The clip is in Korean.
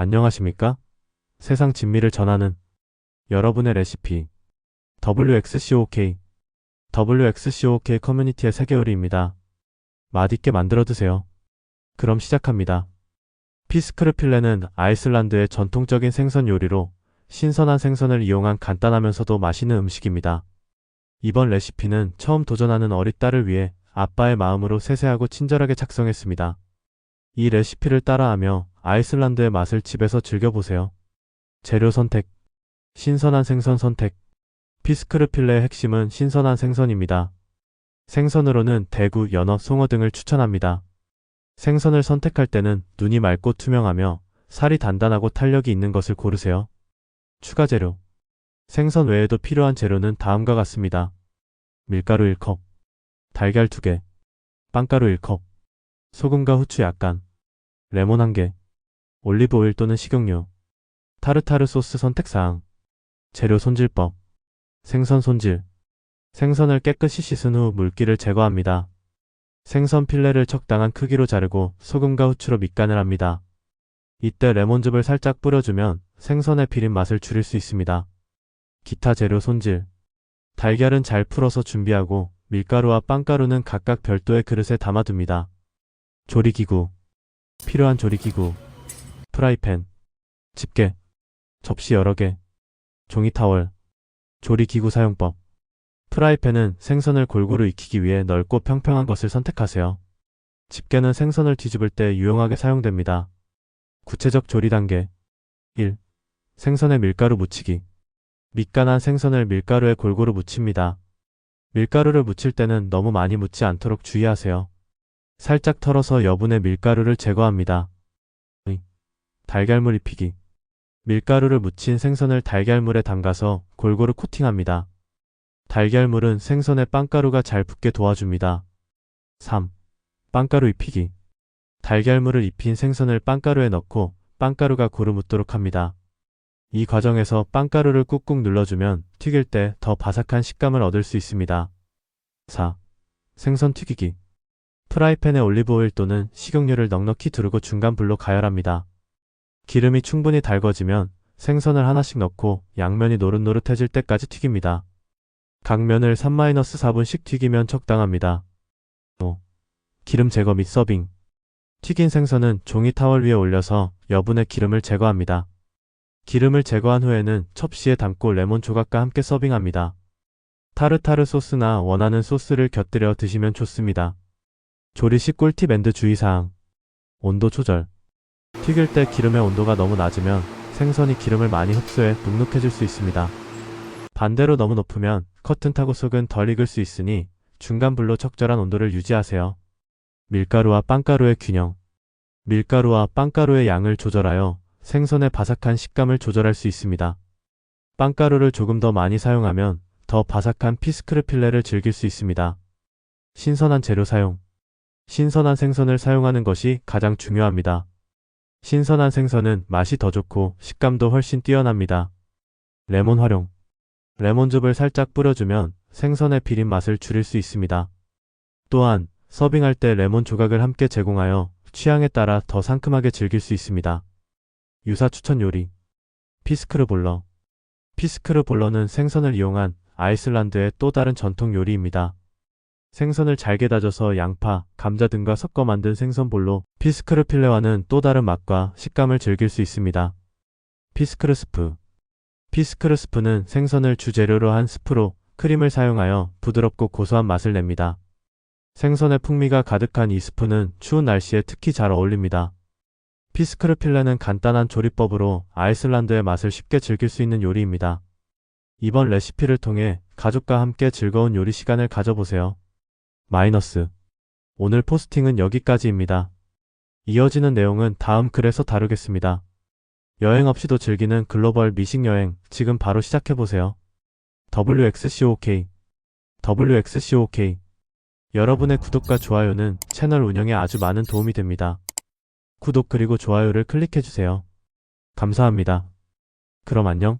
안녕하십니까? 세상 진미를 전하는 여러분의 레시피 WXCOK WXCOK 커뮤니티의 세계 요리입니다. 맛있게 만들어 드세요. 그럼 시작합니다. 피스크르필레는 아이슬란드의 전통적인 생선 요리로 신선한 생선을 이용한 간단하면서도 맛있는 음식입니다. 이번 레시피는 처음 도전하는 어린 딸을 위해 아빠의 마음으로 세세하고 친절하게 작성했습니다. 이 레시피를 따라하며 아이슬란드의 맛을 집에서 즐겨보세요. 재료 선택. 신선한 생선 선택. 피스크르필레의 핵심은 신선한 생선입니다. 생선으로는 대구, 연어, 송어 등을 추천합니다. 생선을 선택할 때는 눈이 맑고 투명하며 살이 단단하고 탄력이 있는 것을 고르세요. 추가 재료. 생선 외에도 필요한 재료는 다음과 같습니다. 밀가루 1컵, 달걀 2개, 빵가루 1컵, 소금과 후추 약간, 레몬 1개, 올리브 오일 또는 식용유, 타르타르 소스 선택사항, 재료 손질법, 생선 손질, 생선을 깨끗이 씻은 후 물기를 제거합니다. 생선 필레를 적당한 크기로 자르고 소금과 후추로 밑간을 합니다. 이때 레몬즙을 살짝 뿌려주면 생선의 비린 맛을 줄일 수 있습니다. 기타 재료 손질. 달걀은 잘 풀어서 준비하고 밀가루와 빵가루는 각각 별도의 그릇에 담아둡니다. 조리기구. 필요한 조리기구. 프라이팬. 집게. 접시 여러 개. 종이 타월. 조리기구 사용법. 프라이팬은 생선을 골고루 익히기 위해 넓고 평평한 것을 선택하세요. 집게는 생선을 뒤집을 때 유용하게 사용됩니다. 구체적 조리 단계 1. 생선에 밀가루 묻히기 밑간한 생선을 밀가루에 골고루 묻힙니다. 밀가루를 묻힐 때는 너무 많이 묻지 않도록 주의하세요. 살짝 털어서 여분의 밀가루를 제거합니다. 2. 달걀물 입히기 밀가루를 묻힌 생선을 달걀물에 담가서 골고루 코팅합니다. 달걀물은 생선에 빵가루가 잘 붙게 도와줍니다. 3. 빵가루 입히기 달걀물을 입힌 생선을 빵가루에 넣고 빵가루가 고루 묻도록 합니다. 이 과정에서 빵가루를 꾹꾹 눌러주면 튀길 때 더 바삭한 식감을 얻을 수 있습니다. 4. 생선 튀기기 프라이팬에 올리브오일 또는 식용유를 넉넉히 두르고 중간 불로 가열합니다. 기름이 충분히 달궈지면 생선을 하나씩 넣고 양면이 노릇노릇해질 때까지 튀깁니다. 각 면을 3-4분씩 튀기면 적당합니다. 5. 기름 제거 및 서빙 튀긴 생선은 종이 타월 위에 올려서 여분의 기름을 제거합니다. 기름을 제거한 후에는 첩시에 담고 레몬 조각과 함께 서빙합니다. 타르타르 소스나 원하는 소스를 곁들여 드시면 좋습니다. 조리 시 꿀팁 앤드 주의사항 온도 조절 튀길 때 기름의 온도가 너무 낮으면 생선이 기름을 많이 흡수해 눅눅해질 수 있습니다. 반대로 너무 높으면 커튼 타고 속은 덜 익을 수 있으니 중간 불로 적절한 온도를 유지하세요. 밀가루와 빵가루의 균형 밀가루와 빵가루의 양을 조절하여 생선의 바삭한 식감을 조절할 수 있습니다. 빵가루를 조금 더 많이 사용하면 더 바삭한 피스크르 필레를 즐길 수 있습니다. 신선한 재료 사용 신선한 생선을 사용하는 것이 가장 중요합니다. 신선한 생선은 맛이 더 좋고 식감도 훨씬 뛰어납니다. 레몬 활용 레몬즙을 살짝 뿌려주면 생선의 비린 맛을 줄일 수 있습니다. 또한 서빙할 때 레몬 조각을 함께 제공하여 취향에 따라 더 상큼하게 즐길 수 있습니다. 유사 추천 요리 피스크르 볼러 피스크르 볼러는 생선을 이용한 아이슬란드의 또 다른 전통 요리입니다. 생선을 잘게 다져서 양파, 감자 등과 섞어 만든 생선볼로 피스크르 필레와는 또 다른 맛과 식감을 즐길 수 있습니다. 피스크르 스프 피스크르 스프는 생선을 주재료로 한 스프로 크림을 사용하여 부드럽고 고소한 맛을 냅니다. 생선의 풍미가 가득한 이 스프는 추운 날씨에 특히 잘 어울립니다. 피스크르 필레는 간단한 조리법으로 아이슬란드의 맛을 쉽게 즐길 수 있는 요리입니다. 이번 레시피를 통해 가족과 함께 즐거운 요리 시간을 가져보세요. 마이너스. 오늘 포스팅은 여기까지입니다. 이어지는 내용은 다음 글에서 다루겠습니다. 여행 없이도 즐기는 글로벌 미식 여행 지금 바로 시작해보세요. WXCOK WXCOK 여러분의 구독과 좋아요는 채널 운영에 아주 많은 도움이 됩니다. 구독 그리고 좋아요를 클릭해주세요. 감사합니다. 그럼 안녕.